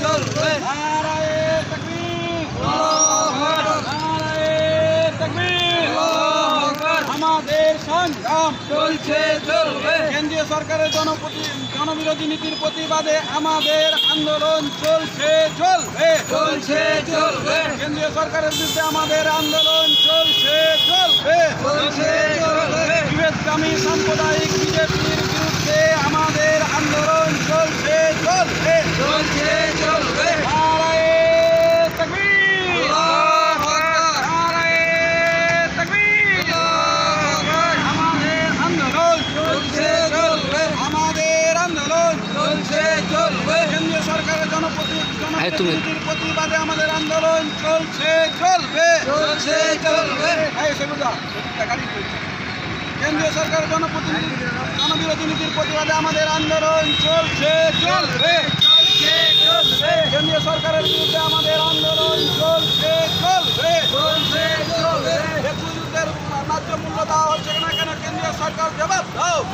চলবে। আমাদের সংগ্রাম চলছে চলবে কেন্দ্রীয় সরকারের জনপ্রতি জনবিরোধী নীতির প্রতিবাদে আমাদের আন্দোলন চলছে চলবে চলছে চলবে কেন্দ্রীয় সরকারের বিরুদ্ধে আমাদের আন্দোলন চলছে চলবে চলছে চলবে বিভেদকামী সাম্প্রদায়িক বিজেপির বিরুদ্ধে আমাদের আন্দোলন চলছে চলবে চলছে চলবে নারায়ে তাকবীর আল্লাহু আকবার। নারায়ে তাকবীর আল্লাহু আকবার। আমাদের আন্দোলন চলছে চলবে আমাদের আন্দোলন চলছে চলবে কেন্দ্রীয় সরকারের জনপ্রতি হ্যাঁ, তুমি- প্রতিবাদে আমাদের আন্দোলন চলছে চলবে। চলছে চলবে। কেন্দ্রীয় সরকারের জনপ্রতিনিধি জনবিরোধী নীতির প্রতিবাদে আমাদের আন্দোলন চলছে চলবে। চলছে চলবে। কেন্দ্রীয় সরকারের বিরুদ্ধে আমাদের আন্দোলন চলছে চলবে। চলছে চলবে। যুদ্ধের ন্যায্য মূল্য দেওয়া হচ্ছে না কেন? কেন্দ্রীয় সরকার জবাব দাও।